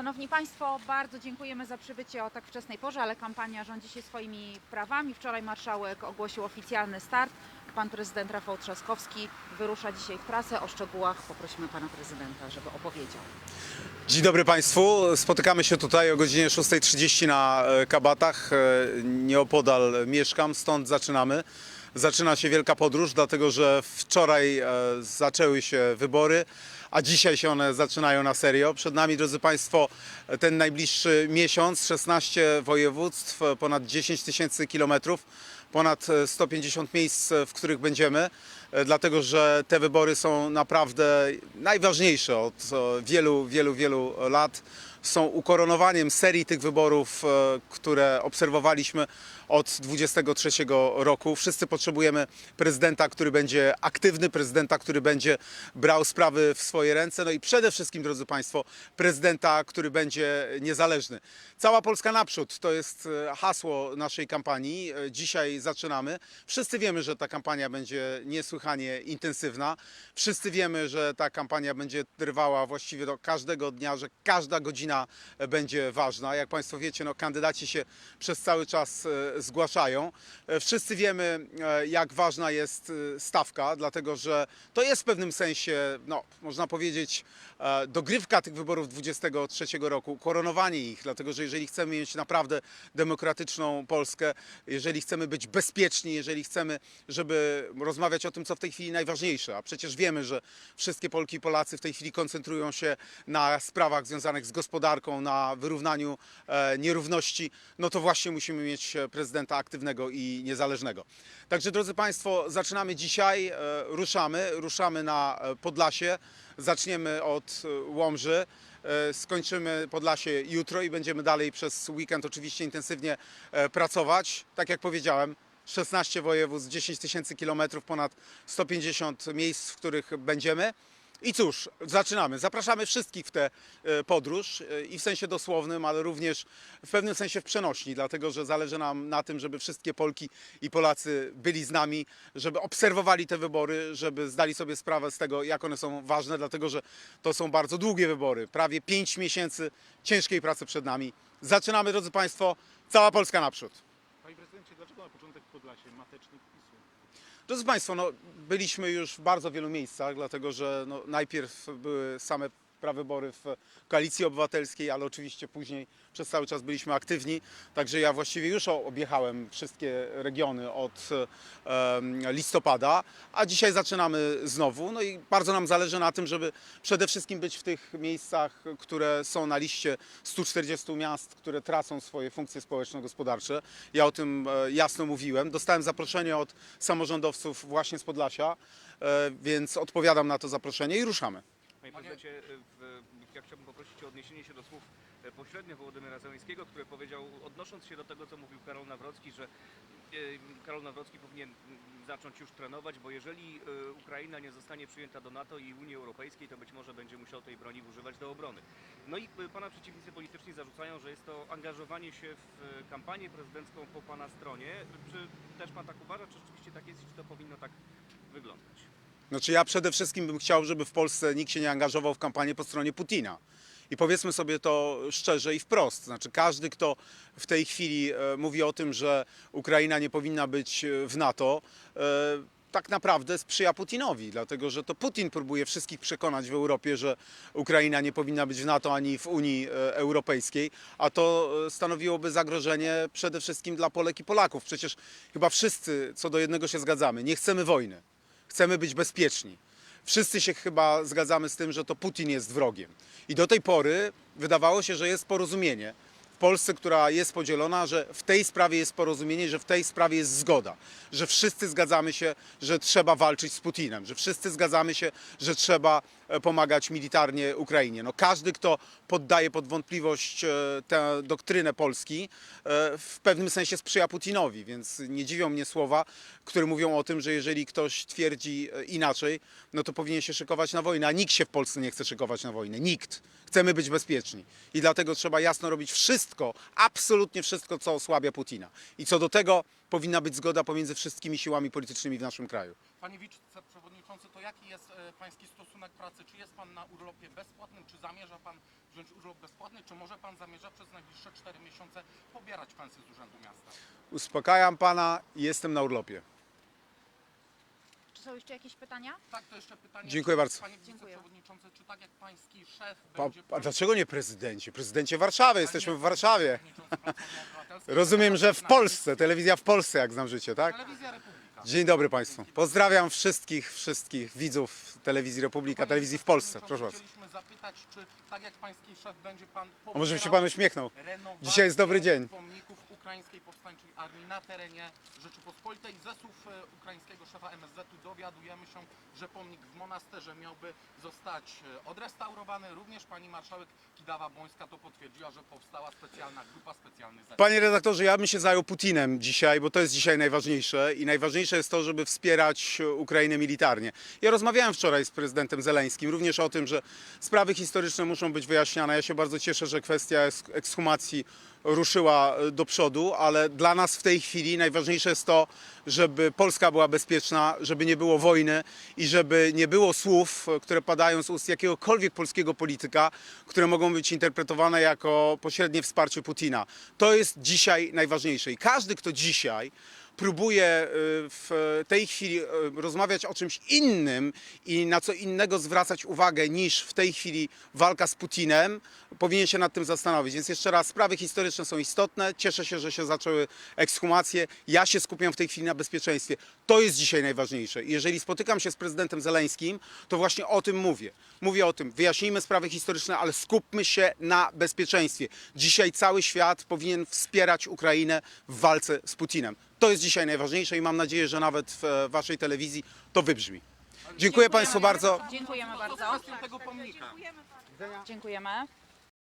Szanowni Państwo, bardzo dziękujemy za przybycie o tak wczesnej porze, ale kampania rządzi się swoimi prawami. Wczoraj marszałek ogłosił oficjalny start. Pan prezydent Rafał Trzaskowski wyrusza dzisiaj w trasę. O szczegółach poprosimy pana prezydenta, żeby opowiedział. Dzień dobry Państwu. Spotykamy się tutaj o godzinie 6.30 na e, Kabatach. E, Nieopodal mieszkam, stąd zaczynamy. Zaczyna się wielka podróż, dlatego że wczoraj e, zaczęły się wybory, a dzisiaj się one zaczynają na serio. Przed nami, drodzy Państwo, ten najbliższy miesiąc, 16 województw, ponad 10 tysięcy kilometrów, ponad e, 150 miejsc, w których będziemy, dlatego że te wybory są naprawdę najważniejsze od e, wielu, wielu, wielu lat. Są ukoronowaniem serii tych wyborów, e, które obserwowaliśmy od 23 roku. Wszyscy potrzebujemy prezydenta, który będzie aktywny, prezydenta, który będzie brał sprawy w swoje ręce, no i przede wszystkim, drodzy Państwo, prezydenta, który będzie niezależny. Cała Polska naprzód to jest e, hasło naszej kampanii. E, Dzisiaj zaczynamy. Wszyscy wiemy, że ta kampania będzie niesłychanie intensywna. Wszyscy wiemy, że ta kampania będzie trwała właściwie do każdego dnia, że każda godzina e, będzie ważna. Jak Państwo wiecie, no, kandydaci się przez cały czas e, zgłaszają. E, Wszyscy wiemy, jak ważna jest stawka, dlatego że to jest w pewnym sensie, no, można powiedzieć, dogrywka tych wyborów 23 roku, koronowanie ich, dlatego że jeżeli chcemy mieć naprawdę demokratyczną Polskę, jeżeli chcemy być bezpieczni, jeżeli chcemy, żeby rozmawiać o tym, co w tej chwili najważniejsze, a przecież wiemy, że wszystkie Polki i Polacy w tej chwili koncentrują się na sprawach związanych z gospodarką, na wyrównaniu e, nierówności, no to właśnie musimy mieć e, prezydenta aktywnego i niezależnego. Także drodzy Państwo, zaczynamy dzisiaj, e, ruszamy, ruszamy na Podlasie, zaczniemy od Łomży. Skończymy Podlasie jutro i będziemy dalej przez weekend oczywiście intensywnie pracować. Tak jak powiedziałem, 16 województw, 10 tysięcy kilometrów, ponad 150 miejsc, w których będziemy. I cóż, zaczynamy. Zapraszamy wszystkich w tę e, podróż e, i w sensie dosłownym, ale również w pewnym sensie w przenośni, dlatego że zależy nam na tym, żeby wszystkie Polki i Polacy byli z nami, żeby obserwowali te wybory, żeby zdali sobie sprawę z tego, jak one są ważne, dlatego że to są bardzo długie wybory. Prawie 5 miesięcy ciężkiej pracy przed nami. Zaczynamy, drodzy Państwo, cała Polska naprzód. Dlaczego na początek Podlasie, Matecznik i Słup? Drodzy Państwo, no, byliśmy już w bardzo wielu miejscach, dlatego że no, najpierw były same prawybory w Koalicji Obywatelskiej, ale oczywiście później przez cały czas byliśmy aktywni. Także ja właściwie już objechałem wszystkie regiony od listopada, a dzisiaj zaczynamy znowu. No i bardzo nam zależy na tym, żeby przede wszystkim być w tych miejscach, które są na liście 140 miast, które tracą swoje funkcje społeczno-gospodarcze. Ja o tym e, jasno mówiłem. Dostałem zaproszenie od samorządowców właśnie z Podlasia, e, więc odpowiadam na to zaproszenie i ruszamy. Panie prezydencie, e, w, ja chciałbym poprosić o odniesienie się do słów e, pośrednio Wołodymyra Zełenskiego, który powiedział, odnosząc się do tego, co mówił Karol Nawrocki, że e, Karol Nawrocki powinien zacząć już trenować, bo jeżeli Ukraina nie zostanie przyjęta do NATO i Unii Europejskiej, to być może będzie musiał tej broni używać do obrony. No i pana przeciwnicy polityczni zarzucają, że jest to angażowanie się w kampanię prezydencką po pana stronie. Czy też pan tak uważa, czy rzeczywiście tak jest i czy to powinno tak wyglądać? Znaczy ja przede wszystkim bym chciał, żeby w Polsce nikt się nie angażował w kampanię po stronie Putina. I powiedzmy sobie to szczerze i wprost. Znaczy każdy, kto w tej chwili e, mówi o tym, że Ukraina nie powinna być e, w NATO, e, tak naprawdę sprzyja Putinowi, dlatego że to Putin próbuje wszystkich przekonać w Europie, że Ukraina nie powinna być w NATO ani w Unii Europejskiej, a to stanowiłoby zagrożenie przede wszystkim dla Polek i Polaków. Przecież chyba wszyscy co do jednego się zgadzamy. Nie chcemy wojny. Chcemy być bezpieczni. Wszyscy się chyba zgadzamy z tym, że to Putin jest wrogiem. I do tej pory wydawało się, że jest porozumienie Polsce, która jest podzielona, że w tej sprawie jest porozumienie, że w tej sprawie jest zgoda, że wszyscy zgadzamy się, że trzeba walczyć z Putinem, że wszyscy zgadzamy się, że trzeba e, pomagać militarnie Ukrainie. No każdy, kto poddaje pod wątpliwość e, tę doktrynę Polski, e, w pewnym sensie sprzyja Putinowi, więc nie dziwią mnie słowa, które mówią o tym, że jeżeli ktoś twierdzi inaczej, no to powinien się szykować na wojnę, a nikt się w Polsce nie chce szykować na wojnę. Nikt. Chcemy być bezpieczni. I dlatego trzeba jasno robić wszystko, absolutnie wszystko, co osłabia Putina. I co do tego powinna być zgoda pomiędzy wszystkimi siłami politycznymi w naszym kraju. Panie wiceprzewodniczący Przewodniczący, to jaki jest e, Pański stosunek pracy? Czy jest Pan na urlopie bezpłatnym? Czy zamierza Pan wziąć urlop bezpłatny? Czy może Pan zamierza przez najbliższe 4 miesiące pobierać pensję z Urzędu Miasta? Uspokajam pana, jestem na urlopie. Czy są jeszcze jakieś pytania? Tak, to jeszcze pytanie. Dziękuję bardzo. Panie Dziękuję. Wiceprzewodniczący, czy tak jak Pański szef Pa, będzie... a dlaczego nie prezydencie? Prezydencie Warszawy, jesteśmy w Warszawie. Rozumiem, że w Polsce, telewizja w Polsce, jak znam życie, tak? Telewizja Republika. Dzień dobry Państwu. Pozdrawiam wszystkich, wszystkich widzów telewizji Republika, telewizji w Polsce. Proszę bardzo. Chcieliśmy zapytać, czy tak jak Pański szef będzie Pan A może by się Pan uśmiechnął? renowację Dzisiaj jest dobry dzień. pomników ukraińskiej powstańczej armii na terenie Rzeczypospolitej. Ze słów e, ukraińskiego szefa MSZ-u dowiadujemy się, że pomnik w monasterze miałby zostać e, odrestaurowany. Również pani marszałek Kidawa-Błońska to potwierdziła, że powstała specjalna grupa, specjalny zespół. Panie redaktorze, ja bym się zajął Putinem dzisiaj, bo to jest dzisiaj najważniejsze i najważniejsze jest to, żeby wspierać Ukrainę militarnie. Ja rozmawiałem wczoraj z prezydentem Zeleńskim również o tym, że sprawy historyczne muszą być wyjaśniane. Ja się bardzo cieszę, że kwestia eks- ekshumacji ruszyła e, do przodu, ale dla nas w tej chwili najważniejsze jest to, żeby Polska była bezpieczna, żeby nie było wojny i żeby nie było słów, e, które padają z ust jakiegokolwiek polskiego polityka, które mogą być interpretowane jako pośrednie wsparcie Putina. To jest dzisiaj najważniejsze i każdy, kto dzisiaj próbuje y, w tej chwili y, rozmawiać o czymś innym i na co innego zwracać uwagę niż w tej chwili walka z Putinem, powinien się nad tym zastanowić. Więc jeszcze raz, sprawy historyczne są istotne. Cieszę się, że się zaczęły ekshumacje. Ja się skupiam w tej chwili na bezpieczeństwie. To jest dzisiaj najważniejsze. Jeżeli spotykam się z prezydentem Zeleńskim, to właśnie o tym mówię. Mówię o tym, wyjaśnijmy sprawy historyczne, ale skupmy się na bezpieczeństwie. Dzisiaj cały świat powinien wspierać Ukrainę w walce z Putinem. To jest dzisiaj najważniejsze i mam nadzieję, że nawet w e, waszej telewizji to wybrzmi. Dziękuję Państwu bardzo. Dziękujemy bardzo. Dziękujemy.